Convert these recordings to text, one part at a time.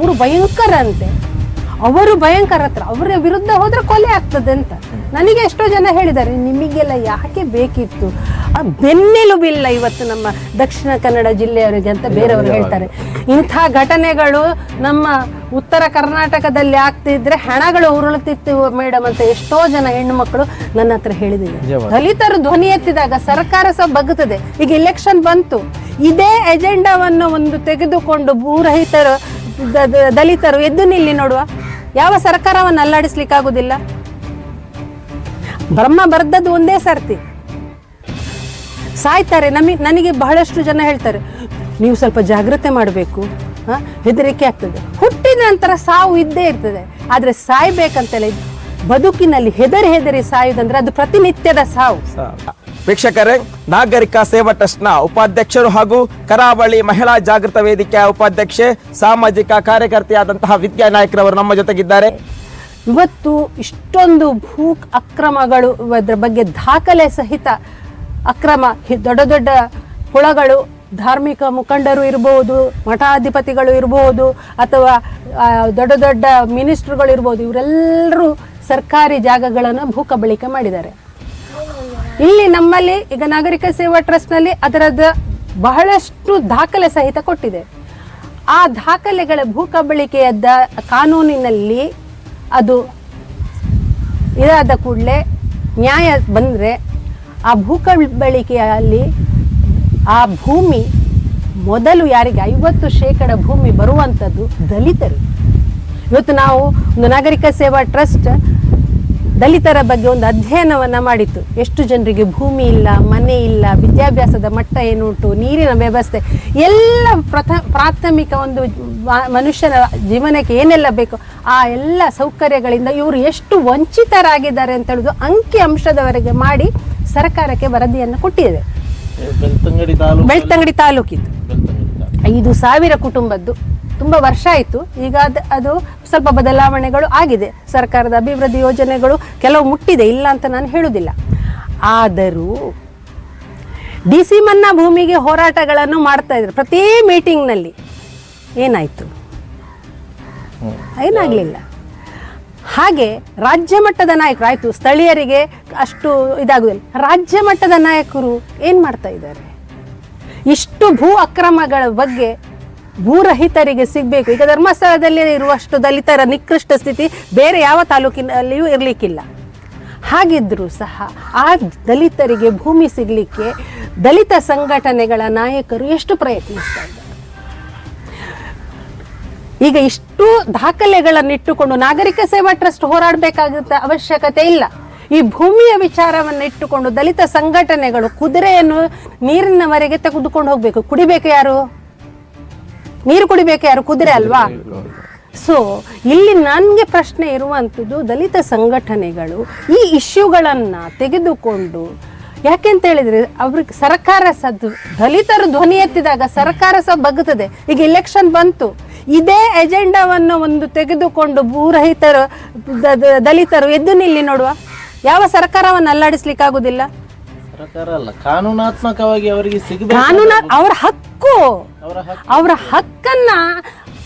ಅವರು ಭಯಂಕರ ಅಂತೆ. ಅವರು ಭಯಂಕರ ಹತ್ರ ಅವರ ವಿರುದ್ಧ ಹೋದ್ರೆ ಕೊಲೆ ಆಗ್ತದೆ ಅಂತ. ನನಗೆ ಎಷ್ಟೋ ಜನ ಹೇಳಿದ್ದಾರೆ ನಿಮಗೆಲ್ಲ ಯಾಕೆ ಬೇಕಿತ್ತು? ಆ ಬೆನ್ನೆಲುಬಿಲ್ಲ ಇವತ್ತು ನಮ್ಮ ದಕ್ಷಿಣ ಕನ್ನಡ ಜಿಲ್ಲೆಯವರಿಗೆ ಅಂತ ಬೇರೆಯವರು ಹೇಳ್ತಾರೆ. ಇಂಥ ಘಟನೆಗಳು ನಮ್ಮ ಉತ್ತರ ಕರ್ನಾಟಕದಲ್ಲಿ ಆಗ್ತಿದ್ರೆ ಹಣಗಳು ಉರುಳುತ್ತಿತ್ತು ಮೇಡಮ್ ಅಂತ ಎಷ್ಟೋ ಜನ ಹೆಣ್ಣು ಮಕ್ಕಳು ನನ್ನ ಹತ್ರ ಹೇಳಿದ್ದಾರೆ. ದಲಿತರು ಧ್ವನಿ ಎತ್ತಿದಾಗ ಸರ್ಕಾರ ಸಹ ಬಗ್ಗುತ್ತದೆ ಈಗ ಇಲೆಕ್ಷನ್ ಬಂತು. ಇದೇ ಎಜೆಂಡಾವನ್ನು ಒಂದು ತೆಗೆದುಕೊಂಡು ಭೂರಹಿತರು ದಲಿತರು ಎದ್ದು ನಿಲ್ಲಿ ನೋಡುವ. ಯಾವ ಸರ್ಕಾರವನ್ನು ಅಲ್ಲಾಡಿಸ್ಲಿಕ್ಕಾಗುದಿಲ್ಲ. ಬ್ರಹ್ಮ ಬರ್ದದ್ದು ಒಂದೇ ಸರ್ತಿ. ಸಾಯ್ತಾರೆ ನಮಗೆ ನನಗೆ ಬಹಳಷ್ಟು ಜನ ಹೇಳ್ತಾರೆ, ನೀವು ಸ್ವಲ್ಪ ಜಾಗ್ರತೆ ಮಾಡಬೇಕು ಹೆದರಿಕೆ ಆಗ್ತದೆ. ಹುಟ್ಟಿದ ನಂತರ ಸಾವು ಇದ್ದೇ ಇರ್ತದೆ. ಆದರೆ ಸಾಯ್ಬೇಕಂತೆಲ್ಲ ಬದುಕಿನಲ್ಲಿ ಹೆದರಿ ಹೆದರಿ ಸಾಯುದಂದ್ರೆ ಅದು ಪ್ರತಿನಿತ್ಯದ ಸಾವು. ವೀಕ್ಷಕರೇ, ನಾಗರಿಕ ಸೇವಾ ಟ್ರಸ್ಟ್ನ ಉಪಾಧ್ಯಕ್ಷರು ಹಾಗೂ ಕರಾವಳಿ ಮಹಿಳಾ ಜಾಗೃತ ವೇದಿಕೆಯ ಉಪಾಧ್ಯಕ್ಷೆ, ಸಾಮಾಜಿಕ ಕಾರ್ಯಕರ್ತೆಯಾದಂತಹ ವಿದ್ಯಾ ನಾಯಕರವರು ನಮ್ಮ ಜೊತೆಗಿದ್ದಾರೆ. ಇವತ್ತು ಇಷ್ಟೊಂದು ಭೂ ಅಕ್ರಮಗಳು ಅದರ ಬಗ್ಗೆ ದಾಖಲೆ ಸಹಿತ ಅಕ್ರಮ ದೊಡ್ಡ ದೊಡ್ಡ ಹುಳಗಳು, ಧಾರ್ಮಿಕ ಮುಖಂಡರು ಇರಬಹುದು ಮಠಾಧಿಪತಿಗಳು ಇರಬಹುದು ಅಥವಾ ದೊಡ್ಡ ದೊಡ್ಡ ಮಿನಿಸ್ಟ್ರುಗಳು ಇರ್ಬೋದು, ಇವರೆಲ್ಲರೂ ಸರ್ಕಾರಿ ಜಾಗಗಳನ್ನು ಭೂ ಕಬಳಿಕೆ ಮಾಡಿದ್ದಾರೆ. ಇಲ್ಲಿ ನಮ್ಮಲ್ಲಿ ಈಗ ನಾಗರಿಕ ಸೇವಾ ಟ್ರಸ್ಟ್ನಲ್ಲಿ ಅದರದ ಬಹಳಷ್ಟು ದಾಖಲೆ ಸಹಿತ ಕೊಟ್ಟಿದೆ. ಆ ದಾಖಲೆಗಳ ಭೂ ಕಬಳಿಕೆಯ ಕಾನೂನಿನಲ್ಲಿ ಅದು ಇದಾದ ಕೂಡಲೇ ನ್ಯಾಯ ಬಂದರೆ ಆ ಭೂಕಬಳಿಕೆಯಲ್ಲಿ ಆ ಭೂಮಿ ಮೊದಲು ಯಾರಿಗೆ ಐವತ್ತು ಶೇಕಡ ಭೂಮಿ ಬರುವಂಥದ್ದು ದಲಿತರು. ಇವತ್ತು ನಾವು ಒಂದು ನಾಗರಿಕ ಸೇವಾ ಟ್ರಸ್ಟ್ ದಲಿತರ ಬಗ್ಗೆ ಒಂದು ಅಧ್ಯಯನವನ್ನ ಮಾಡಿತ್ತು. ಎಷ್ಟು ಜನರಿಗೆ ಭೂಮಿ ಇಲ್ಲ ಮನೆ ಇಲ್ಲ ವಿದ್ಯಾಭ್ಯಾಸದ ಮಟ್ಟ ಏನುಂಟು ನೀರಿನ ವ್ಯವಸ್ಥೆ ಎಲ್ಲ ಪ್ರಥ ಪ್ರಾಥಮಿಕ ಒಂದು ಮನುಷ್ಯನ ಜೀವನಕ್ಕೆ ಏನೆಲ್ಲ ಬೇಕು ಆ ಎಲ್ಲ ಸೌಕರ್ಯಗಳಿಂದ ಇವರು ಎಷ್ಟು ವಂಚಿತರಾಗಿದ್ದಾರೆ ಅಂತ ಹೇಳುದು ಅಂಕಿ ಅಂಶದವರೆಗೆ ಮಾಡಿ ಸರ್ಕಾರಕ್ಕೆ ವರದಿಯನ್ನು ಕೊಟ್ಟಿದೆ ಬೆಳ್ತಂಗಡಿ ತಾಲೂಕಿದ್ದು. ಐದು ಸಾವಿರ ಕುಟುಂಬದ್ದು. ತುಂಬ ವರ್ಷ ಆಯಿತು. ಈಗ ಅದು ಸ್ವಲ್ಪ ಬದಲಾವಣೆಗಳು ಆಗಿದೆ. ಸರ್ಕಾರದ ಅಭಿವೃದ್ಧಿ ಯೋಜನೆಗಳು ಕೆಲವು ಮುಟ್ಟಿದೆ, ಇಲ್ಲ ಅಂತ ನಾನು ಹೇಳುವುದಿಲ್ಲ ಆದರೂ ಡಿ ಸಿ ಮನ್ನಾ ಭೂಮಿಗೆ ಹೋರಾಟಗಳನ್ನು ಮಾಡ್ತಾ ಇದ್ರು. ಪ್ರತಿ ಮೀಟಿಂಗ್ನಲ್ಲಿ ಏನಾಯಿತು? ಏನಾಗಲಿಲ್ಲ. ಹಾಗೆ ರಾಜ್ಯ ಮಟ್ಟದ ನಾಯಕರು, ಆಯಿತು, ಸ್ಥಳೀಯರಿಗೆ ಅಷ್ಟು ಇದಾಗುವುದಿಲ್ಲ ರಾಜ್ಯ ಮಟ್ಟದ ನಾಯಕರು ಏನು ಮಾಡ್ತಾ ಇದ್ದಾರೆ? ಇಷ್ಟು ಭೂ ಅಕ್ರಮಗಳ ಬಗ್ಗೆ ಭೂರಹಿತರಿಗೆ ಸಿಗಬೇಕು. ಈಗ ಧರ್ಮಸ್ಥಳದಲ್ಲಿ ಇರುವಷ್ಟು ದಲಿತರ ನಿಕೃಷ್ಟ ಸ್ಥಿತಿ ಬೇರೆ ಯಾವ ತಾಲೂಕಿನಲ್ಲಿಯೂ ಇರಲಿಕ್ಕಿಲ್ಲ. ಹಾಗಿದ್ದರೂ ಸಹ ಆ ದಲಿತರಿಗೆ ಭೂಮಿ ಸಿಗಲಿಕ್ಕೆ ದಲಿತ ಸಂಘಟನೆಗಳ ನಾಯಕರು ಎಷ್ಟು ಪ್ರಯತ್ನಿಸ್ತಾ ಈಗ ಇಷ್ಟು ದಾಖಲೆಗಳನ್ನಿಟ್ಟುಕೊಂಡು ನಾಗರಿಕ ಸೇವಾ ಟ್ರಸ್ಟ್ ಹೋರಾಡಬೇಕಾದ ಅವಶ್ಯಕತೆ ಇಲ್ಲ. ಈ ಭೂಮಿಯ ವಿಚಾರವನ್ನು ಇಟ್ಟುಕೊಂಡು ದಲಿತ ಸಂಘಟನೆಗಳು ಕುದುರೆಯನ್ನು ನೀರಿನವರೆಗೆ ತೆಗೆದುಕೊಂಡು ಹೋಗಬೇಕು. ಕುಡಿಬೇಕು ಯಾರು? ನೀರು ಕುಡಿಬೇಕು ಯಾರು? ಕುದುರೆ ಅಲ್ವಾ? ಸೊ ಇಲ್ಲಿ ನನಗೆ ಪ್ರಶ್ನೆ ಇರುವಂಥದ್ದು ದಲಿತ ಸಂಘಟನೆಗಳು ಈ ಇಶ್ಯೂಗಳನ್ನು ತೆಗೆದುಕೊಂಡು ಯಾಕೆಂತ ಹೇಳಿದ್ರೆ ಅವ್ರಿಗೆ ಸರ್ಕಾರ ಸದ್ದು, ದಲಿತರು ಧ್ವನಿ ಎತ್ತಿದಾಗ ಸರ್ಕಾರ ಸಹ ಬಗ್ಗುತ್ತದೆ ಈಗ ಇಲೆಕ್ಷನ್ ಬಂತು. ಇದೇ ಎಜೆಂಡಾವನ್ನು ಒಂದು ತೆಗೆದುಕೊಂಡು ಭೂರಹಿತರು ದಲಿತರು ಎದ್ದು ನಿಲ್ಲಿ ನೋಡುವ. ಯಾವ ಸರ್ಕಾರವನ್ನು ಅಲ್ಲಾಡಿಸ್ಲಿಕ್ಕಾಗುದಿಲ್ಲ? ಅಲ್ಲ. ಕಾನೂನಾತ್ಮಕವಾಗಿ ಅವರಿಗೆ ಸಿಗಬೇಕು ಕಾನೂನ ಅವರ ಹಕ್ಕು. ಅವರ ಹಕ್ಕು. ಅವರ ಹಕ್ಕನ್ನ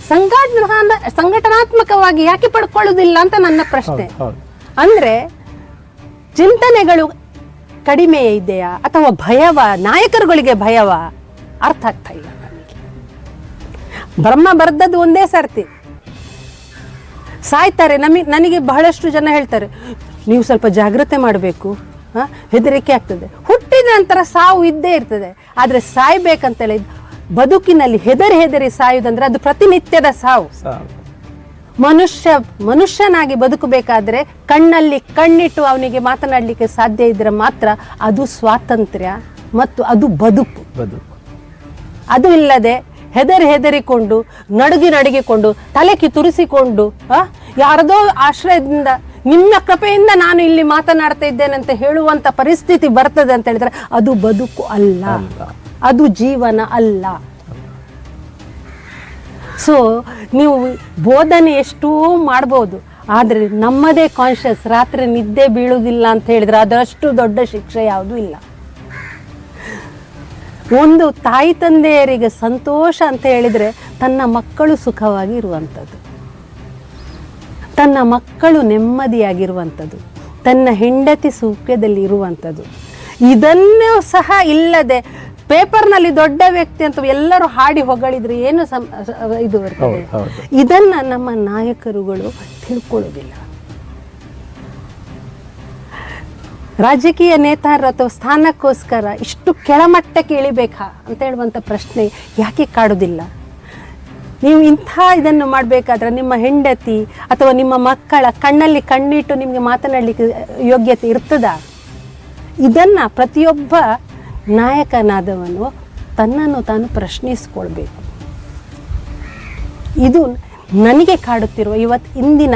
ಸಂಘಟನಾ ಸಂಘಟನಾತ್ಮಕವಾಗಿ ಯಾಕೆ ಪಡ್ಕೊಳ್ಳೋದಿಲ್ಲ ಅಂತ ನನ್ನ ಪ್ರಶ್ನೆ. ಹೌದು. ಅಂದ್ರೆ ಚಿಂತನೆಗಳು ಕಡಿಮೆ ಇದೆಯಾ ಅಥವಾ ಭಯವ ನಾಯಕರುಗಳಿಗೆ ಭಯವ? ಅರ್ಥ ಆಗ್ತಾ ಇಲ್ಲ ನನಗೆ. ಬ್ರಹ್ಮ ಬರ್ದದ್ದು ಒಂದೇ ಸರ್ತಿ. ಸಾಯ್ತಾರೆ. ನಮಗೆ ನನಗೆ ಬಹಳಷ್ಟು ಜನ ಹೇಳ್ತಾರೆ ನೀವು ಸ್ವಲ್ಪ ಜಾಗ್ರತೆ ಮಾಡಬೇಕು. ಹೆದರಿಕೆ ಆಗ್ತದೆ. ಹುಟ್ಟಿದ ನಂತರ ಸಾವು ಇದ್ದೇ ಇರ್ತದೆ. ಆದರೆ ಸಾಯ್ಬೇಕಂತೇಳಿ ಬದುಕಿನಲ್ಲಿ ಹೆದರಿ ಹೆದರಿ ಸಾಯುವುದಂದ್ರೆ ಅದು ಪ್ರತಿನಿತ್ಯದ ಸಾವು. ಮನುಷ್ಯ ಮನುಷ್ಯನಾಗಿ ಬದುಕಬೇಕಾದ್ರೆ ಕಣ್ಣಲ್ಲಿ ಕಣ್ಣಿಟ್ಟು ಅವನಿಗೆ ಮಾತನಾಡಲಿಕ್ಕೆ ಸಾಧ್ಯ ಇದ್ರೆ ಮಾತ್ರ ಅದು ಸ್ವಾತಂತ್ರ್ಯ ಮತ್ತು ಅದು ಬದುಕು. ಬದುಕು. ಅದು ಇಲ್ಲದೆ ಹೆದರಿ ಹೆದರಿಕೊಂಡು ನಡುಗಿ ನಡುಗಿಕೊಂಡು ತಲೆ ಕಿತುರಿಸಿಕೊಂಡು ಆ, ಯಾರದೋ ಆಶ್ರಯದಿಂದ ನಿಮ್ಮ ಕೃಪೆಯಿಂದ ನಾನು ಇಲ್ಲಿ ಮಾತನಾಡ್ತಾ ಇದ್ದೇನೆ ಅಂತ ಹೇಳುವಂತ ಪರಿಸ್ಥಿತಿ ಬರ್ತದೆ ಅಂತ ಹೇಳಿದ್ರೆ ಅದು ಬದುಕು ಅಲ್ಲ. ಅದು ಜೀವನ ಅಲ್ಲ. ಸೊ ನೀವು ಬೋಧನೆ ಎಷ್ಟೂ ಮಾಡ್ಬೋದು. ಆದರೆ ನಮ್ಮದೇ ಕಾನ್ಷಿಯಸ್ ರಾತ್ರಿ ನಿದ್ದೆ ಬೀಳುವುದಿಲ್ಲ ಅಂತ ಹೇಳಿದ್ರೆ ಅದರಷ್ಟು ದೊಡ್ಡ ಶಿಕ್ಷೆ ಯಾವುದೂ ಇಲ್ಲ. ಒಂದು ತಾಯಿ ತಂದೆಯರಿಗೆ ಸಂತೋಷ ಅಂತ ಹೇಳಿದರೆ ತನ್ನ ಮಕ್ಕಳು ಸುಖವಾಗಿ ಇರುವಂಥದ್ದು. ತನ್ನ ಮಕ್ಕಳು ನೆಮ್ಮದಿಯಾಗಿರುವಂಥದ್ದು. ತನ್ನ ಹೆಂಡತಿ ಸುಖದಲ್ಲಿ ಇರುವಂಥದ್ದು. ಇದನ್ನೂ ಸಹ ಇಲ್ಲದೆ ಪೇಪರ್ನಲ್ಲಿ ದೊಡ್ಡ ವ್ಯಕ್ತಿ ಅಂತ ಎಲ್ಲರೂ ಹಾಡಿ ಹೊಗಳಿದ್ರೆ ಏನು ಸಂ ಇದು ಬರ್ತದೆ? ಇದನ್ನ ನಮ್ಮ ನಾಯಕರುಗಳು ತಿಳ್ಕೊಳ್ಳೋದಿಲ್ಲ. ರಾಜಕೀಯ ನೇತಾರರು ಅಥವಾ ಸ್ಥಾನಕ್ಕೋಸ್ಕರ ಇಷ್ಟು ಕೆಳಮಟ್ಟಕ್ಕೆ ಇಳಿಬೇಕಾ ಅಂತ ಹೇಳುವಂಥ ಪ್ರಶ್ನೆ ಯಾಕೆ ಕಾಡುವುದಿಲ್ಲ ನೀವು ಇಂಥ ಇದನ್ನು ಮಾಡಬೇಕಾದ್ರೆ ನಿಮ್ಮ ಹೆಂಡತಿ ಅಥವಾ ನಿಮ್ಮ ಮಕ್ಕಳ ಕಣ್ಣಲ್ಲಿ ಕಣ್ಣಿಟ್ಟು ನಿಮಗೆ ಮಾತನಾಡಲಿಕ್ಕೆ ಯೋಗ್ಯತೆ ಇರ್ತದ? ಇದನ್ನು ಪ್ರತಿಯೊಬ್ಬ ನಾಯಕನಾದವನು ತನ್ನನ್ನು ತಾನು ಪ್ರಶ್ನಿಸಿಕೊಳ್ಬೇಕು. ಇದು ನನಗೆ ಕಾಡುತ್ತಿರುವ ಇವತ್ತು ಇಂದಿನ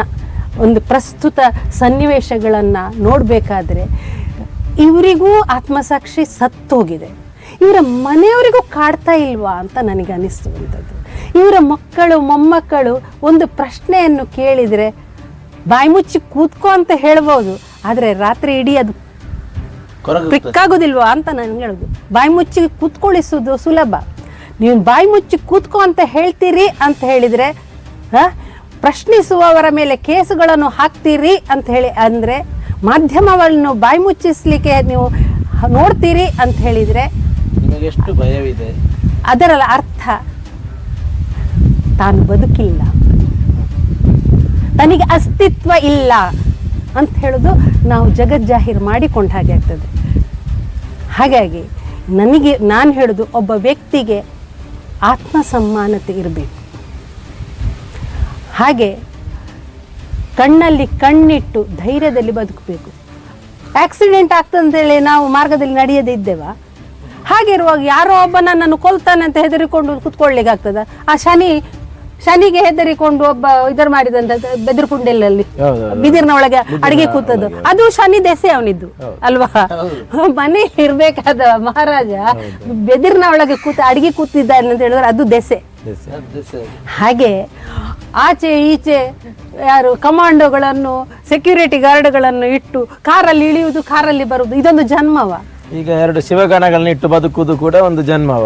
ಒಂದು ಪ್ರಸ್ತುತ ಸನ್ನಿವೇಶಗಳನ್ನು ನೋಡಬೇಕಾದ್ರೆ ಇವರಿಗೂ ಆತ್ಮಸಾಕ್ಷಿ ಸತ್ತೋಗಿದೆ. ಇವರ ಮನೆಯವರಿಗೂ ಕಾಡ್ತಾ ಇಲ್ವಾ ಅಂತ ನನಗೆ ಅನ್ನಿಸ್ತುವಂಥದ್ದು ಇವರ ಮಕ್ಕಳು ಮೊಮ್ಮಕ್ಕಳು ಒಂದು ಪ್ರಶ್ನೆಯನ್ನು ಕೇಳಿದರೆ ಬಾಯಿ ಮುಚ್ಚಿ ಕೂತ್ಕೋ ಅಂತ ಹೇಳ್ಬೋದು ಆದರೆ ರಾತ್ರಿ ಇಡೀ ಅದು ಕ್ಲಿಕ್ಕಾಗೋದಿಲ್ವಾ ಅಂತ ನನಗೆ ಹೇಳೋದು. ಬಾಯಿ ಮುಚ್ಚಿ ಕೂತ್ಕೊಳಿಸೋದು ಸುಲಭ. ನೀವು ಬಾಯಿ ಮುಚ್ಚಿ ಕೂತ್ಕೋ ಅಂತ ಹೇಳ್ತೀರಿ ಅಂತ ಹೇಳಿದರೆ ಪ್ರಶ್ನಿಸುವವರ ಮೇಲೆ ಕೇಸುಗಳನ್ನು ಹಾಕ್ತೀರಿ ಅಂತ ಹೇಳಿ ಅಂದರೆ ಮಾಧ್ಯಮವನ್ನು ಬಾಯಿ ಮುಚ್ಚಿಸ್ಲಿಕ್ಕೆ ನೀವು ನೋಡ್ತೀರಿ ಅಂತ ಹೇಳಿದರೆ ಎಷ್ಟು ಭಯವಿದೆ? ಅದರ ಅರ್ಥ. ತಾನು ಬದುಕಿಲ್ಲ. ತನಗೆ ಅಸ್ತಿತ್ವ ಇಲ್ಲ ಅಂತ ಹೇಳೋದು ನಾವು ಜಗಜ್ಜಾಹೀರು ಮಾಡಿಕೊಂಡ ಹಾಗೆ ಆಗ್ತದೆ. ಹಾಗಾಗಿ ನನಗೆ ನಾನು ಹೇಳೋದು ಒಬ್ಬ ವ್ಯಕ್ತಿಗೆ ಆತ್ಮಸಮ್ಮಾನತೆ ಇರಬೇಕು. ಹಾಗೆ ಕಣ್ಣಲ್ಲಿ ಕಣ್ಣಿಟ್ಟು ಧೈರ್ಯದಲ್ಲಿ ಬದುಕಬೇಕು. ಆಕ್ಸಿಡೆಂಟ್ ಆಗ್ತದಂತೇಳಿ ನಾವು ಮಾರ್ಗದಲ್ಲಿ ನಡೆಯದೇ ಇದ್ದೇವಾ. ಹಾಗಿರುವಾಗ ಯಾರೋ ಒಬ್ಬ ನನ್ನನ್ನು ಕೊಲ್ತಾನೆ ಅಂತ ಹೆದರಿಕೊಂಡು ಕೂತ್ಕೊಳ್ಳಿಕ್ಕೆ ಆಗ್ತದ? ಆ ಶನಿ ಶನಿಗೆ ಹೆದರಿಕೊಂಡು ಒಬ್ಬ ಇದರ್ ಮಾಡಿದಂತ ಬೆದರ್ಕುಂಡೆಲ್ಲಲ್ಲಿ ಬಿದಿರಿನ ಒಳಗೆ ಅಡಿಗೆ ಕೂತದ್ದು. ಅದು ಶನಿ ದೆಸೆ ಅವನಿದ್ದು ಅಲ್ವಾ? ಮನೆ ಇರ್ಬೇಕಾದ ಮಹಾರಾಜ ಬೆದಿರಿನ ಒಳಗೆ ಕೂತ ಅಡಿಗೆ ಕೂತಿದ್ದಾನೆ ಅಂತ ಹೇಳಿದ್ರೆ ಅದು ದೆಸೆ. ಹಾಗೆ ಆಚೆ ಈಚೆ ಯಾರು ಕಮಾಂಡೋಗಳನ್ನು ಸೆಕ್ಯೂರಿಟಿ ಗಾರ್ಡ್ಗಳನ್ನು ಇಟ್ಟು ಕಾರಲ್ಲಿ ಇಳಿಯುವುದು ಕಾರಲ್ಲಿ ಬರುವುದು ಇದೊಂದು ಜನ್ಮವ. ಈಗ ಎರಡು ಶಿವಗಣಗಳನ್ನು ಇಟ್ಟು ಬದುಕುವುದು ಕೂಡ ಒಂದು ಜನ್ಮವ.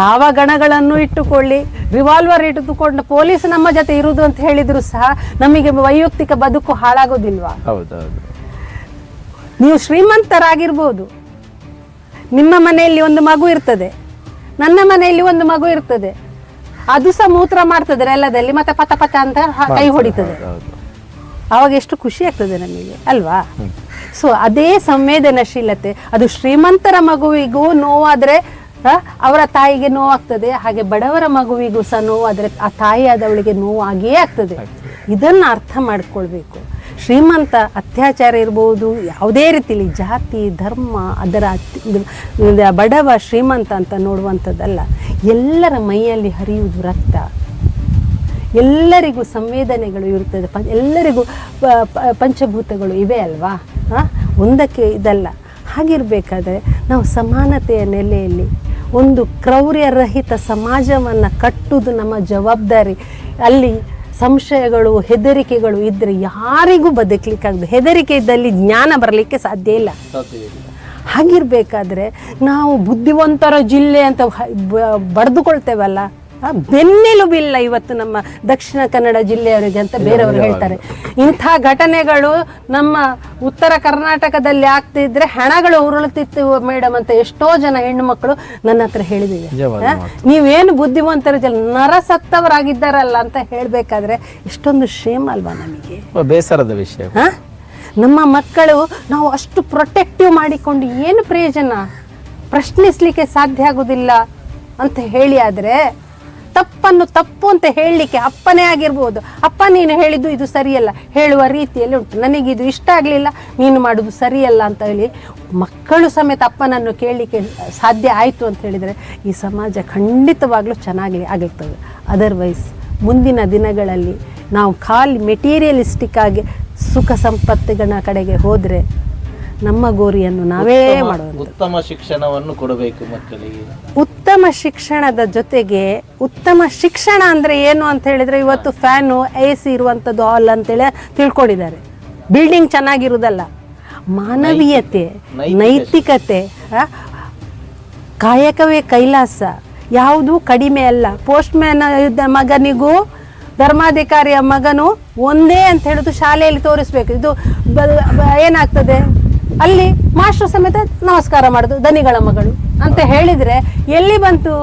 ಯಾವ ಗಣಗಳನ್ನು ಇಟ್ಟುಕೊಳ್ಳಿ ರಿವಾಲ್ವರ್ ಇಟ್ಟುಕೊಂಡು ಪೊಲೀಸ್ ನಮ್ಮ ಜೊತೆ ಇರುವುದು ಅಂತ ಹೇಳಿದ್ರು ಸಹ ನಮಗೆ ವೈಯಕ್ತಿಕ ಬದುಕು ಹಾಳಾಗೋದಿಲ್ವಾ? ಹೌದೌದು. ನೀವು ಶ್ರೀಮಂತರಾಗಿರ್ಬೋದು. ನಿಮ್ಮ ಮನೆಯಲ್ಲಿ ಒಂದು ಮಗು ಇರ್ತದೆ. ನನ್ನ ಮನೆಯಲ್ಲಿ ಒಂದು ಮಗು ಇರ್ತದೆ. ಅದು ಸಹ ಮೂತ್ರ ಮಾಡ್ತದೆ ನೆಲದಲ್ಲಿ ಮತ್ತೆ ಪತ ಪತ ಅಂತ ಹ- ಕೈ ಹೊಡಿತದೆ. ಅವಾಗ ಆವಾಗ ಎಷ್ಟು ಖುಷಿ ಆಗ್ತದೆ ನಮಗೆ ಅಲ್ವಾ? ಸೊ ಅದೇ ಸಂವೇದನಶೀಲತೆ ಅದು ಶ್ರೀಮಂತರ ಮಗುವಿಗೂ ನೋವಾದ್ರೆ ಆ, ಅವರ ತಾಯಿಗೆ ನೋವಾಗ್ತದೆ ಹಾಗೆ ಬಡವರ ಮಗುವಿಗೂ ಸಹ ನೋವಾದ್ರೆ ಆ ತಾಯಿಯಾದವಳಿಗೆ ನೋವಾಗಿಯೇ ಆಗ್ತದೆ. ಇದನ್ನ ಅರ್ಥ ಮಾಡ್ಕೊಳ್ಬೇಕು. ಶ್ರೀಮಂತ ಅತ್ಯಾಚಾರ ಇರ್ಬೋದು, ಯಾವುದೇ ರೀತಿಲಿ ಜಾತಿ, ಧರ್ಮ, ಅದರ ಬಡವ ಶ್ರೀಮಂತ ಅಂತ ನೋಡುವಂಥದ್ದಲ್ಲ, ಎಲ್ಲರ ಮೈಯಲ್ಲಿ ಹರಿಯುವುದು ರಕ್ತ. ಎಲ್ಲರಿಗೂ ಸಂವೇದನೆಗಳು ಇರುತ್ತದೆ, ಪ, ಎಲ್ಲರಿಗೂ ಪಂಚಭೂತಗಳು ಇವೆ ಅಲ್ವಾ? ಹಾಂ ಒಂದಕ್ಕೆ ಇದಲ್ಲ. ಹಾಗಿರಬೇಕಾದ್ರೆ ನಾವು ಸಮಾನತೆಯ ನೆಲೆಯಲ್ಲಿ ಒಂದು ಕ್ರೌರ್ಯರಹಿತ ಸಮಾಜವನ್ನು ಕಟ್ಟುವುದು ನಮ್ಮ ಜವಾಬ್ದಾರಿ. ಅಲ್ಲಿ ಸಂಶಯಗಳು ಹೆದರಿಕೆಗಳು ಇದ್ದರೆ ಯಾರಿಗೂ ಬದುಕಲಿಕ್ಕಾಗದು. ಹೆದರಿಕೆ ಇದ್ದಲ್ಲಿ ಜ್ಞಾನ ಬರಲಿಕ್ಕೆ ಸಾಧ್ಯ ಇಲ್ಲ. ಹಾಗಿರ್ಬೇಕಾದ್ರೆ ನಾವು ಬುದ್ಧಿವಂತರ ಜಿಲ್ಲೆ ಅಂತ ಬಡ್ದುಕೊಳ್ತೇವಲ್ಲ. ಬೆನ್ನೆಲುಬಿಲ್ಲ ಇವತ್ತು ನಮ್ಮ ದಕ್ಷಿಣ ಕನ್ನಡ ಜಿಲ್ಲೆಯವರಿಗೆ ಅಂತ ಬೇರೆಯವರು ಹೇಳ್ತಾರೆ. ಇಂಥ ಘಟನೆಗಳು ನಮ್ಮ ಉತ್ತರ ಕರ್ನಾಟಕದಲ್ಲಿ ಆಗ್ತಿದ್ರೆ ಹಣಗಳು ಉರುಳುತ್ತಿತ್ತು ಮೇಡಮ್ ಅಂತ ಎಷ್ಟೋ ಜನ ಹೆಣ್ಣು ಮಕ್ಕಳು ನನ್ನ ಹತ್ರ ಹೇಳಿದಿದೆ ನಿಜವಾದ ನೀವೇನು ಬುದ್ಧಿವಂತರ ಜನ ನರಸತ್ತವರಾಗಿದ್ದಾರಲ್ಲ ಅಂತ ಹೇಳ್ಬೇಕಾದ್ರೆ ಎಷ್ಟೊಂದು ಶೇಮ್ ಅಲ್ವಾ ನಮಗೆ? ಬೇಸರದ ವಿಷಯ. ನಮ್ಮ ಮಕ್ಕಳು ನಾವು ಅಷ್ಟು ಪ್ರೊಟೆಕ್ಟಿವ್ ಮಾಡಿಕೊಂಡು ಏನು ಪ್ರಯೋಜನ? ಪ್ರಶ್ನಿಸ್ಲಿಕ್ಕೆ ಸಾಧ್ಯ ಆಗುದಿಲ್ಲ ಅಂತ ಹೇಳಿ ಆದರೆ ತಪ್ಪನ್ನು ತಪ್ಪು ಅಂತ ಹೇಳಲಿಕ್ಕೆ ಅಪ್ಪನೇ ಆಗಿರ್ಬೋದು. ಅಪ್ಪ, ನೀನು ಹೇಳಿದ್ದು ಇದು ಸರಿಯಲ್ಲ. ಹೇಳುವ ರೀತಿಯಲ್ಲಿ ಉಂಟು. ನನಗೆ ಇದು ಇಷ್ಟ ಆಗಲಿಲ್ಲ. ನೀನು ಮಾಡೋದು ಸರಿಯಲ್ಲ ಅಂತ ಹೇಳಿ ಮಕ್ಕಳು ಸಮೇತ ಅಪ್ಪನನ್ನು ಕೇಳಲಿಕ್ಕೆ ಸಾಧ್ಯ ಆಯಿತು ಅಂತ ಹೇಳಿದರೆ ಈ ಸಮಾಜ ಖಂಡಿತವಾಗಲೂ ಚೆನ್ನಾಗಿ ಆಗಿರ್ತದೆ ಅದರ್ವೈಸ್ ಮುಂದಿನ ದಿನಗಳಲ್ಲಿ ನಾವು ಖಾಲಿ ಮೆಟೀರಿಯಲಿಸ್ಟಿಕ್ ಆಗಿ ಸುಖ ಸಂಪತ್ತುಗಳ ಕಡೆಗೆ ಹೋದರೆ ನಮ್ಮ ಗೋರಿಯನ್ನು ನಾವೇ ಮಾಡೋದು. ಉತ್ತಮ ಶಿಕ್ಷಣವನ್ನು ಕೊಡಬೇಕು ಮಕ್ಕಳಿಗೆ. ಉತ್ತಮ ಶಿಕ್ಷಣದ ಜೊತೆಗೆ ಉತ್ತಮ ಶಿಕ್ಷಣ ಅಂದ್ರೆ ಏನು ಅಂತ ಹೇಳಿದ್ರೆ ಇವತ್ತು ಫ್ಯಾನು ಎ ಸಿ ಇರುವಂಥದ್ದು ಹಾಲ್ ಅಂತೇಳಿ ತಿಳ್ಕೊಂಡಿದ್ದಾರೆ. ಬಿಲ್ಡಿಂಗ್ ಚೆನ್ನಾಗಿರುವುದಲ್ಲ ಮಾನವೀಯತೆ ನೈತಿಕತೆ ಕಾಯಕವೇ ಕೈಲಾಸ. ಯಾವುದು ಕಡಿಮೆ ಅಲ್ಲ. ಪೋಸ್ಟ್ ಮ್ಯಾನ್ ಮಗನಿಗೂ ಧರ್ಮಾಧಿಕಾರಿಯ ಮಗನು ಒಂದೇ ಅಂತ ಹೇಳುದು ಶಾಲೆಯಲ್ಲಿ ತೋರಿಸ್ಬೇಕು. ಇದು ಏನಾಗ್ತದೆ? ಅಲ್ಲಿ ಮಾಸ್ಟರ್ ಸಮೇತ ನಮಸ್ಕಾರ ಮಾಡುದು, ದನಿಗಳ ಮಗಳು ಅಂತ ಹೇಳಿದ್ರೆ ಎಲ್ಲಿ ಬಂತು?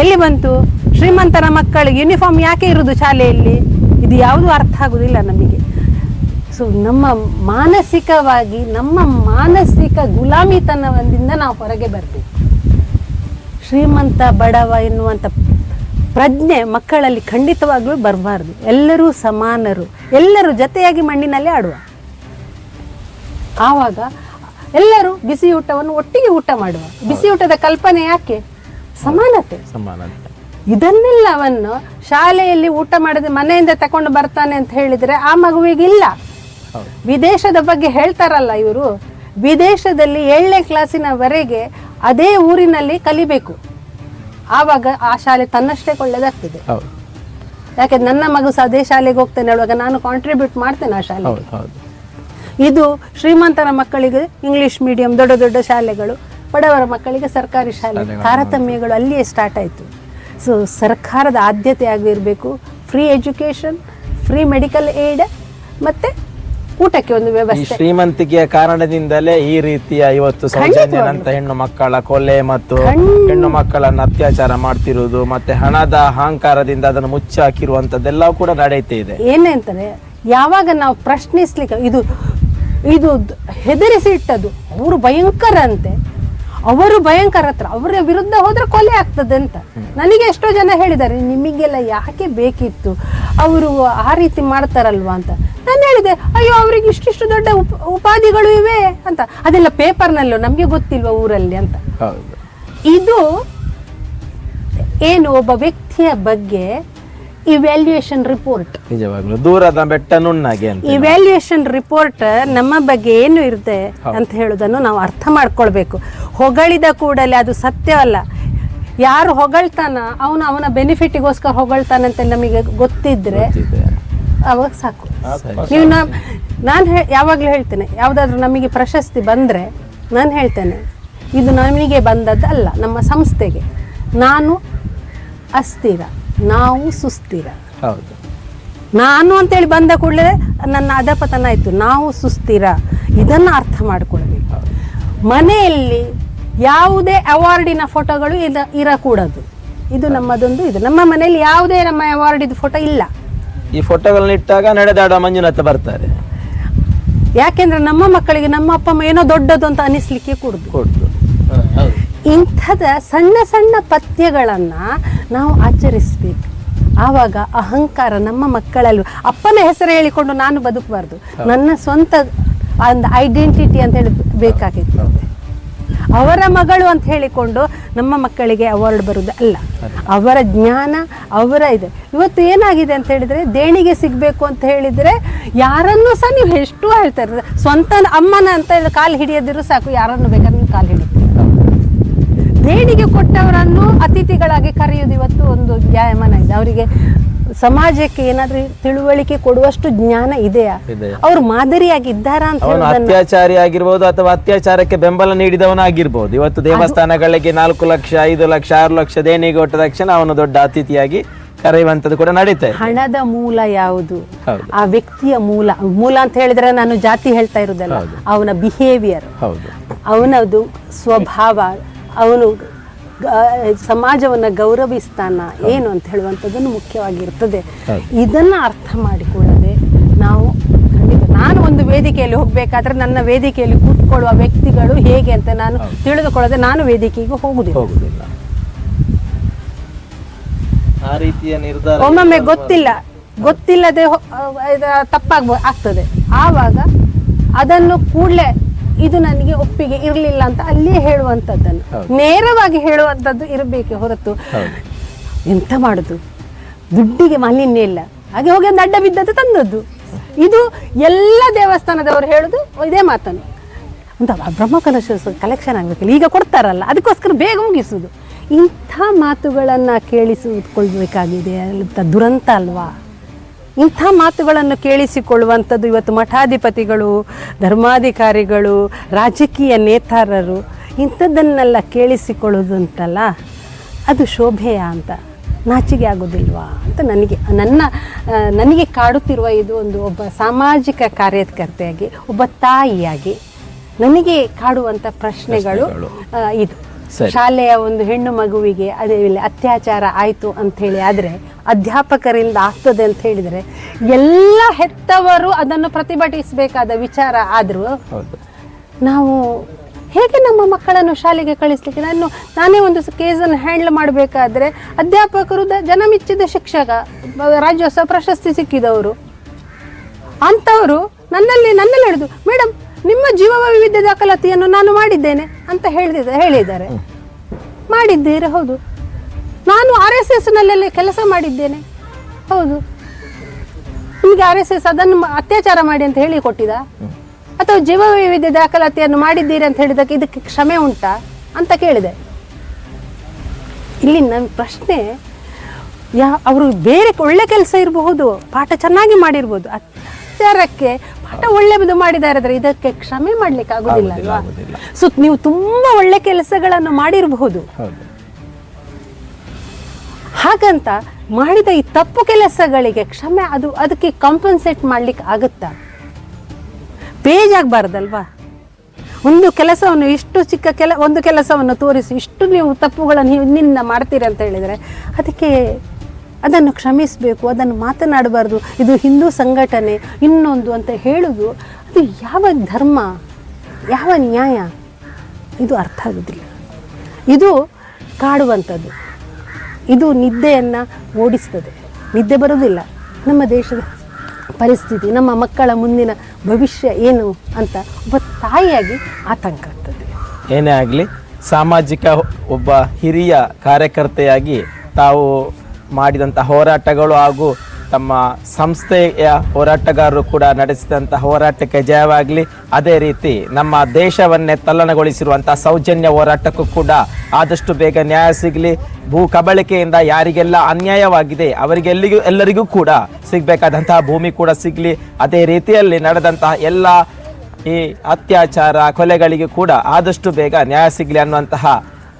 ಎಲ್ಲಿ ಬಂತು? ಶ್ರೀಮಂತನ ಮಕ್ಕಳಿಗೆ ಯೂನಿಫಾರ್ಮ್ ಯಾಕೆ ಇರುವುದು ಶಾಲೆಯಲ್ಲಿ? ಇದು ಯಾವುದು ಅರ್ಥ ಆಗುದಿಲ್ಲ ನಮಗೆ. ಸೊ ನಮ್ಮ ಮಾನಸಿಕವಾಗಿ, ನಮ್ಮ ಮಾನಸಿಕ ಗುಲಾಮಿತನದಿಂದ ನಾವು ಹೊರಗೆ ಬರ್ತೇವೆ ಶ್ರೀಮಂತ ಬಡವ ಎನ್ನುವಂಥ ಪ್ರಜ್ಞೆ ಮಕ್ಕಳಲ್ಲಿ ಖಂಡಿತವಾಗ್ಲೂ ಬರಬಾರ್ದು. ಎಲ್ಲರೂ ಸಮಾನರು. ಎಲ್ಲರೂ ಜೊತೆಯಾಗಿ ಮಣ್ಣಿನಲ್ಲಿ ಆಡುವ. ಆವಾಗ ಎಲ್ಲರೂ ಬಿಸಿ ಊಟವನ್ನು ಒಟ್ಟಿಗೆ ಊಟ ಮಾಡುವ. ಬಿಸಿ ಊಟದ ಕಲ್ಪನೆ ಯಾಕೆ? ಸಮಾನತೆ. ಸಮಾನತೆ. ಇದನ್ನೆಲ್ಲವನ್ನು ಶಾಲೆಯಲ್ಲಿ ಊಟ ಮಾಡದೆ ಮನೆಯಿಂದ ತಕೊಂಡು ಬರ್ತಾನೆ ಅಂತ ಹೇಳಿದ್ರೆ ಆ ಮಗುವಿಗೆ ಇಲ್ಲ ವಿದೇಶದ ಬಗ್ಗೆ ಹೇಳ್ತಾರಲ್ಲ ಇವರು ವಿದೇಶದಲ್ಲಿ ಏಳನೇ ಕ್ಲಾಸಿನವರೆಗೆ ಅದೇ ಊರಿನಲ್ಲಿ ಕಲಿಬೇಕು. ಆವಾಗ ಆ ಶಾಲೆ ತನ್ನಷ್ಟೇ ಒಳ್ಳೆದಾಗ್ತದೆ ಯಾಕೆ ನನ್ನ ಮಗು ಸಹ ಅದೇ ಶಾಲೆಗೆ ಹೋಗ್ತೇನೆ ಹೇಳುವಾಗ ನಾನು ಕಾಂಟ್ರಿಬ್ಯೂಟ್ ಮಾಡ್ತೇನೆ ಆ ಶಾಲೆಗೆ. ಇದು ಶ್ರೀಮಂತರ ಮಕ್ಕಳಿಗೆ ಇಂಗ್ಲಿಷ್ ಮೀಡಿಯಂ ದೊಡ್ಡ ದೊಡ್ಡ ಶಾಲೆಗಳು ಬಡವರ ಮಕ್ಕಳಿಗೆ ಸರ್ಕಾರಿ ಶಾಲೆ ತಾರತಮ್ಯಗಳು ಅಲ್ಲಿಯೇ ಸ್ಟಾರ್ಟ್ ಆಯಿತು. ಸೊ ಸರ್ಕಾರದ ಆದ್ಯತೆ ಆಗಿರಬೇಕು free education free medical aid ಮತ್ತು ಊಟಕ್ಕೆ ಒಂದು ವ್ಯವಸ್ಥೆ. ಶ್ರೀಮಂತಿಕೆಯ ಕಾರಣದಿಂದಲೇ ಈ ರೀತಿಯ ಇವತ್ತು ಸೌಜನ್ಯನಂತ ಹೆಣ್ಣು ಮಕ್ಕಳ ಕೊಲೆ ಮತ್ತು. ಹೆಣ್ಣು ಮಕ್ಕಳನ್ನು ಅತ್ಯಾಚಾರ ಮಾಡ್ತಿರುವುದು ಮತ್ತೆ ಹಣದ ಅಹಂಕಾರದಿಂದ ಅದನ್ನು ಮುಚ್ಚಾಕಿರುವಂತದ್ದೆಲ್ಲ ಕೂಡ ನಡೆಯುತ್ತೆ ಇದೆ. ಅಂತಾರೆ ಯಾವಾಗ ನಾವು ಪ್ರಶ್ನಿಸ್ಲಿಕ್ಕೆ ಇದು ಇದು ಹೆದರಿಸಿ ಇಟ್ಟದು ಅವರು ಭಯಂಕರ ಅಂತೆ ಅವರು ಭಯಂಕರ ಹತ್ರ ಅವರ ವಿರುದ್ಧ ಹೋದ್ರೆ ಕೊಲೆ ಆಗ್ತದೆ ಅಂತ. ನನಗೆ ಎಷ್ಟೋ ಜನ ಹೇಳಿದ್ದಾರೆ ನಿಮಗೆಲ್ಲ ಯಾಕೆ ಬೇಕಿತ್ತು? ಅವರು ಆ ರೀತಿ ಮಾಡ್ತಾರಲ್ವಾ ಅಂತ. ನಾನು ಹೇಳಿದೆ ಅಯ್ಯೋ ಅವ್ರಿಗೆ ಇಷ್ಟಿಷ್ಟು ದೊಡ್ಡ ಉಪ ಉಪಾಧಿಗಳು ಇವೆ ಅಂತ. ಅದೆಲ್ಲ ಪೇಪರ್ನಲ್ಲೂ ನಮಗೆ ಗೊತ್ತಿಲ್ವಾ ಊರಲ್ಲಿ ಅಂತ. ಇದು ಏನು ಒಬ್ಬ ವ್ಯಕ್ತಿಯ ಬಗ್ಗೆ ಇವ್ಯಾಲ್ಯೂಯೇಷನ್ ರಿಪೋರ್ಟ್ ನಿಜವಾಗ್ಲೂ. ದೂರದ ಬೆಟ್ಟ ನುಣ್ಣಗೆ ಅಂತ ಇವ್ಯಾಲ್ಯೂಯೇಷನ್ ರಿಪೋರ್ಟ್ ನಮ್ಮ ಬಗ್ಗೆ ಏನು ಇರುತ್ತೆ ಅಂತ ಹೇಳೋದನ್ನು ನಾವು ಅರ್ಥ ಮಾಡ್ಕೊಳ್ಬೇಕು. ಹೊಗಳಿದ ಕೂಡಲೇ ಅದು ಸತ್ಯವಲ್ಲ. ಯಾರು ಹೊಗಳ್ತಾನ ಅವನು ಅವನ ಬೆನಿಫಿಟಿಗೋಸ್ಕರ ಹೊಗಳ್ತಾನಂತ ನಮಗೆ ಗೊತ್ತಿದ್ರೆ ಅವಾಗ ಸಾಕು. ನೀವು ನಾನು ಹೇ ಯಾವಾಗಲೂ ಹೇಳ್ತೇನೆ ಯಾವುದಾದ್ರೂ ನಮಗೆ ಪ್ರಶಸ್ತಿ ಬಂದರೆ ನಾನು ಹೇಳ್ತೇನೆ ಇದು ನಮಗೆ ಬಂದದ್ದಲ್ಲ ನಮ್ಮ ಸಂಸ್ಥೆಗೆ. ನಾನು ಅಸ್ಥಿರ. ನಾವು ಸುಸ್ಥಿರ. ಹೌದು. ನಾನು ಅಂತೇಳಿ ಬಂದ ಕೂಡಲೇ ನನ್ನ ಅಧಪತನ ಆಯಿತು. ನಾವು ಸುಸ್ಥಿರ. ಇದನ್ನು ಅರ್ಥ ಮಾಡಿಕೊಳ್ಬೇಕು ಮನೆಯಲ್ಲಿ ಯಾವುದೇ ಅವಾರ್ಡಿನ ಫೋಟೋಗಳು ಇದ ಇರಕೂಡದು. ಇದು ನಮ್ಮದೊಂದು ಇದು. ನಮ್ಮ ಮನೆಯಲ್ಲಿ ಯಾವುದೇ ನಮ್ಮ ಅವಾರ್ಡಿದ ಫೋಟೋ ಇಲ್ಲ. ಈ ಫೋಟೋಗಳನ್ನ ಇಟ್ಟಾಗ ನಡೆದಾಡುವ ಮಂಜುನಾಥ ಬರ್ತಾರೆ. ಯಾಕೆಂದ್ರೆ ನಮ್ಮ ಮಕ್ಕಳಿಗೆ ನಮ್ಮ ಅಪ್ಪ ಅಮ್ಮ ಏನೋ ದೊಡ್ಡದು ಅಂತ ಅನಿಸ್ಲಿಕ್ಕೆ ಕೊಡುದು. ಕೊಡ್ತು ಇಂಥದ ಸಣ್ಣ ಸಣ್ಣ ಪಥ್ಯಗಳನ್ನು ನಾವು ಆಚರಿಸಬೇಕು. ಆವಾಗ ಅಹಂಕಾರ ನಮ್ಮ ಮಕ್ಕಳಲ್ಲೂ ಅಪ್ಪನ ಹೆಸರು ಹೇಳಿಕೊಂಡು ನಾನು ಬದುಕಬಾರ್ದು. ನನ್ನ ಸ್ವಂತ ಒಂದು ಐಡೆಂಟಿಟಿ ಅಂತ ಹೇಳಿ ಬೇಕಾಗಿತ್ತು. ಅವರ ಮಗಳು ಅಂತ ಹೇಳಿಕೊಂಡು ನಮ್ಮ ಮಕ್ಕಳಿಗೆ ಅವಾರ್ಡ್ ಬರುವುದು ಅಲ್ಲ. ಅವರ ಜ್ಞಾನ ಅವರ ಇದೆ. ಇವತ್ತು ಏನಾಗಿದೆ ಅಂತ ಹೇಳಿದ್ರೆ ದೇಣಿಗೆ ಸಿಗಬೇಕು ಅಂತ ಹೇಳಿದ್ರೆ ಯಾರನ್ನೂ ಸಹ ನೀವು ಎಷ್ಟು ಹೇಳ್ತಾರೆ ಸ್ವಂತ ಅಮ್ಮನ ಅಂತ ಹೇಳಿ ಕಾಲು ಹಿಡಿಯದಿರು ಸಾಕು ಯಾರನ್ನು ಬೇಕಾದ್ರೆ ನೀವು ಕಾಲು ಹಿಡಿತೀರಿ ದೇಣಿಗೆ ಕೊಟ್ಟವರನ್ನು ಅತಿಥಿಗಳಾಗಿ ಕರೆಯುವುದು ಇವತ್ತು ಒಂದು ಜಾಯಮಾನ ಇದೆ. ಅವರಿಗೆ ಸಮಾಜಕ್ಕೆ ಏನಾದ್ರೂ ತಿಳುವಳಿಕೆ ಕೊಡುವಷ್ಟು ಜ್ಞಾನ ಇದೆಯಾ? ಅವ್ರು ಮಾದರಿಯಾಗಿ ಮಾದರಿಯಾಗಿದ್ದಾರಾ ಅಂತ ಅತ್ಯಾಚಾರಿ ಆಗಿರ್ಬೋದು ಅಥವಾ ಅತ್ಯಾಚಾರಕ್ಕೆ ಬೆಂಬಲ ನೀಡಿದವನಾಗಿರ್ಬೋದು. ಇವತ್ತು ದೇವಸ್ಥಾನಗಳಿಗೆ ನಾಲ್ಕು ಲಕ್ಷ ಐದು ಲಕ್ಷ ಆರು ಲಕ್ಷ ದೇಣಿಗೆ ಕೊಟ್ಟ ತಕ್ಷಣ ಅವನು ದೊಡ್ಡ ಅತಿಥಿಯಾಗಿ ಕರೆಯುವಂಥದ್ದು ಕೂಡ ನಡೀತದೆ ಇದೆ. ಹಣದ ಮೂಲ ಯಾವುದು? ಆ ವ್ಯಕ್ತಿಯ ಮೂಲ. ಮೂಲ ಅಂತ ಹೇಳಿದ್ರೆ ನಾನು ಜಾತಿ ಹೇಳ್ತಾ ಇರೋದಲ್ಲ ಅವನ ಬಿಹೇವಿಯರ್ ಅವನದು ಸ್ವಭಾವ ಅವನು ಸಮಾಜವನ್ನು ಗೌರವಿಸ್ತಾನ ಏನು ಅಂತ ಹೇಳುವಂಥದ್ದನ್ನು ಮುಖ್ಯವಾಗಿರ್ತದೆ. ಇದನ್ನು ಅರ್ಥ ಮಾಡಿಕೊಳ್ಳದೆ ನಾವು ಖಂಡಿತ ನಾನು ಒಂದು ವೇದಿಕೆಯಲ್ಲಿ ಹೋಗಬೇಕಾದ್ರೆ ನನ್ನ ವೇದಿಕೆಯಲ್ಲಿ ಕೂತ್ಕೊಳ್ಳುವ ವ್ಯಕ್ತಿಗಳು ಹೇಗೆ ಅಂತ ನಾನು ತಿಳಿದುಕೊಳ್ಳದೆ ನಾನು ವೇದಿಕೆಗೆ ಹೋಗುದಿಲ್ಲ. ಹೋಗುದಿಲ್ಲ. ಆ ರೀತಿಯ ನಿರ್ಧಾರ ಒಮ್ಮೊಮ್ಮೆ ಗೊತ್ತಿಲ್ಲ. ಗೊತ್ತಿಲ್ಲದೆ ತಪ್ಪಾಗ್ಬೋ ಆಗ್ತದೆ. ಆವಾಗ ಅದನ್ನು ಕೂಡಲೇ ಇದು ನನಗೆ ಒಪ್ಪಿಗೆ ಇರಲಿಲ್ಲ ಅಂತ ಅಲ್ಲಿಯೇ ಹೇಳುವಂಥದ್ದನ್ನು. ನೇರವಾಗಿ ಹೇಳುವಂಥದ್ದು ಇರಬೇಕು ಹೊರತು ಎಂತ ಮಾಡುದು? ದುಡ್ಡಿಗೆ ಮಾಲಿನ್ಯ ಇಲ್ಲ. ಹಾಗೆ ಹೋಗಿ ಒಂದು ಅಡ್ಡ ಬಿದ್ದದ್ದು ತಂದದ್ದು. ಇದು ಎಲ್ಲ ದೇವಸ್ಥಾನದವರು ಹೇಳುದು ಇದೇ ಮಾತನ್ನು. ಅಂತ ಬ್ರಹ್ಮಕಲಶ ಕಲೆಕ್ಷನ್ ಆಗಬೇಕಿಲ್ಲ ಈಗ ಕೊಡ್ತಾರಲ್ಲ ಅದಕ್ಕೋಸ್ಕರ ಬೇಗ ಮುಗಿಸುದು. ಇಂಥ ಮಾತುಗಳನ್ನು ಕೇಳಿಸಿಕೊಳ್ಬೇಕಾಗಿದೆ ಅಂತ ದುರಂತ ಅಲ್ವಾ? ಇಂಥ ಮಾತುಗಳನ್ನು ಕೇಳಿಸಿಕೊಳ್ಳುವಂಥದ್ದು ಇವತ್ತು ಮಠಾಧಿಪತಿಗಳು ಧರ್ಮಾಧಿಕಾರಿಗಳು ರಾಜಕೀಯ ನೇತಾರರು ಇಂಥದ್ದನ್ನೆಲ್ಲ ಕೇಳಿಸಿಕೊಳ್ಳೋದುಂಟಲ್ಲ ಅದು ಶೋಭೆಯ ಅಂತ ನಾಚಿಕೆ ಆಗೋದಿಲ್ವಾ ಅಂತ ನನಗೆ ನನ್ನ ನನಗೆ ಕಾಡುತ್ತಿರುವ ಇದು ಒಂದು ಒಬ್ಬ ಸಾಮಾಜಿಕ ಕಾರ್ಯಕರ್ತೆಯಾಗಿ ಒಬ್ಬ ತಾಯಿಯಾಗಿ ನನಗೆ ಕಾಡುವಂಥ ಪ್ರಶ್ನೆಗಳು ಇದು. ಶಾಲೆಯ ಒಂದು ಹೆಣ್ಣು ಮಗುವಿಗೆ ಅದೇ ಇಲ್ಲಿ ಅತ್ಯಾಚಾರ ಆಯಿತು ಅಂತ ಹೇಳಿ ಆದರೆ ಅಧ್ಯಾಪಕರಿಂದ ಆಗ್ತದೆ ಅಂತ ಹೇಳಿದರೆ ಎಲ್ಲ ಹೆತ್ತವರು ಅದನ್ನು ಪ್ರತಿಭಟಿಸಬೇಕಾದ ವಿಚಾರ ಆದರೂ ಹೌದು. ನಾವು ಹೇಗೆ ನಮ್ಮ ಮಕ್ಕಳನ್ನು ಶಾಲೆಗೆ ಕಳಿಸ್ಲಿಕ್ಕೆ? ನಾನು ನಾನೇ ಒಂದು ಕೇಸನ್ನು ಹ್ಯಾಂಡಲ್ ಮಾಡಬೇಕಾದ್ರೆ ಅಧ್ಯಾಪಕರು ಜನ ಜನಮೆಚ್ಚಿದ ಶಿಕ್ಷಕ ರಾಜ್ಯೋತ್ಸವ ಪ್ರಶಸ್ತಿ ಸಿಕ್ಕಿದವರು. ಅಂಥವರು ನನ್ನಲ್ಲಿ ನನ್ನಲ್ಲಿ ಹೇಳಿದ್ರು ಮೇಡಮ್ ನಿಮ್ಮ ಜೀವ ವೈವಿಧ್ಯ ದಾಖಲಾತಿಯನ್ನು ನಾನು ಮಾಡಿದ್ದೇನೆ ಅಂತ ಹೇಳಿದ ಹೇಳಿದ್ದಾರೆ. ಮಾಡಿದ್ದೀರಿ ಹೌದು. ನಾನು ಆರ್ ಎಸ್ ಎಸ್ನಲ್ಲೆಲ್ಲ ಕೆಲಸ ಮಾಡಿದ್ದೇನೆ. ಹೌದು. ನಿಮಗೆ ಆರ್ ಎಸ್ ಎಸ್ ಅದನ್ನು ಅತ್ಯಾಚಾರ ಮಾಡಿ ಅಂತ ಹೇಳಿ ಕೊಟ್ಟಿದ? ಅಥವಾ ಜೀವ ವೈವಿಧ್ಯ ದಾಖಲಾತಿಯನ್ನು ಮಾಡಿದ್ದೀರಿ ಅಂತ ಹೇಳಿದಕ್ಕೆ ಇದಕ್ಕೆ ಕ್ಷಮೆ ಉಂಟಾ ಅಂತ ಕೇಳಿದೆ. ಇಲ್ಲಿ ನನ್ನ ಪ್ರಶ್ನೆ ಯಾ ಅವರು ಬೇರೆ ಒಳ್ಳೆ ಕೆಲಸ ಇರಬಹುದು ಪಾಠ ಚೆನ್ನಾಗಿ ಮಾಡಿರ್ಬೋದು. ಅತ್ಯಾಚಾರಕ್ಕೆ ಪಾಠ ಒಳ್ಳೆದು ಮಾಡಿದ್ದಾರೆ ಇದಕ್ಕೆ ಕ್ಷಮೆ ಮಾಡ್ಲಿಕ್ಕೆ ಆಗುದಿಲ್ಲ ಅಲ್ವಾ. ಸೊ ನೀವು ತುಂಬಾ ಒಳ್ಳೆ ಕೆಲಸಗಳನ್ನು ಮಾಡಿರಬಹುದು. ಹಾಗಂತ ಮಾಡಿದ ಈ ತಪ್ಪು ಕೆಲಸಗಳಿಗೆ ಕ್ಷಮೆ ಅದು ಅದಕ್ಕೆ ಕಾಂಪನ್ಸೇಟ್ ಮಾಡ್ಲಿಕ್ಕೆ ಆಗುತ್ತಾ? ಪೇಜ್ ಆಗ್ಬಾರ್ದಲ್ವಾ ಒಂದು ಕೆಲಸವನ್ನು ಇಷ್ಟು ಚಿಕ್ಕ ಕೆಲ ಒಂದು ಕೆಲಸವನ್ನು ತೋರಿಸಿ ಇಷ್ಟು ನೀವು ತಪ್ಪುಗಳನ್ನು ನಿನ್ನ ಮಾಡ್ತೀರಿ ಅಂತ ಹೇಳಿದರೆ ಅದಕ್ಕೆ ಅದನ್ನು ಕ್ಷಮಿಸಬೇಕು, ಅದನ್ನು ಮಾತನಾಡಬಾರ್ದು, ಇದು ಹಿಂದೂ ಸಂಘಟನೆ, ಇನ್ನೊಂದು ಅಂತ ಹೇಳೋದು, ಅದು ಯಾವ ಧರ್ಮ, ಯಾವ ನ್ಯಾಯ? ಇದು ಅರ್ಥ ಆಗೋದಿಲ್ಲ. ಇದು ಕಾಡುವಂಥದ್ದು. ಇದು ನಿದ್ದೆಯನ್ನು ಓಡಿಸ್ತದೆ. ನಿದ್ದೆ ಬರೋದಿಲ್ಲ ನಮ್ಮ ದೇಶದ ಪರಿಸ್ಥಿತಿ, ನಮ್ಮ ಮಕ್ಕಳ ಮುಂದಿನ ಭವಿಷ್ಯ ಏನು ಅಂತ ಒಬ್ಬ ತಾಯಿಯಾಗಿ ಆತಂಕ ಆಗ್ತದೆ. ಏನೇ ಆಗಲಿ, ಸಾಮಾಜಿಕ ಒಬ್ಬ ಹಿರಿಯ ಕಾರ್ಯಕರ್ತೆಯಾಗಿ ತಾವು ಮಾಡಿದಂಥ ಹೋರಾಟಗಳು ಹಾಗೂ ತಮ್ಮ ಸಂಸ್ಥೆಯ ಹೋರಾಟಗಾರರು ಕೂಡ ನಡೆಸಿದಂಥ ಹೋರಾಟಕ್ಕೆ ಜಯವಾಗಲಿ. ಅದೇ ರೀತಿ ನಮ್ಮ ದೇಶವನ್ನೇ ತಲ್ಲಣಗೊಳಿಸಿರುವಂಥ ಸೌಜನ್ಯ ಹೋರಾಟಕ್ಕೂ ಕೂಡ ಆದಷ್ಟು ಬೇಗ ನ್ಯಾಯ ಸಿಗಲಿ. ಭೂ ಕಬಳಿಕೆಯಿಂದ ಯಾರಿಗೆಲ್ಲ ಅನ್ಯಾಯವಾಗಿದೆ, ಅವರಿಗೆಲ್ಲಿಗೂ, ಎಲ್ಲರಿಗೂ ಕೂಡ ಸಿಗಬೇಕಾದಂತಹ ಭೂಮಿ ಕೂಡ ಸಿಗಲಿ. ಅದೇ ರೀತಿಯಲ್ಲಿ ನಡೆದಂತಹ ಎಲ್ಲ ಈ ಅತ್ಯಾಚಾರ, ಕೊಲೆಗಳಿಗೆ ಕೂಡ ಆದಷ್ಟು ಬೇಗ ನ್ಯಾಯ ಸಿಗಲಿ ಅನ್ನುವಂತಹ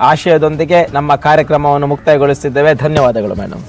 ಆಶಯದೊಂದಿಗೆ ನಮ್ಮ ಕಾರ್ಯಕ್ರಮವನ್ನು ಮುಕ್ತಾಯಗೊಳಿಸಿದ್ದೇವೆ ಧನ್ಯವಾದಗಳು ಮೇಡಮ್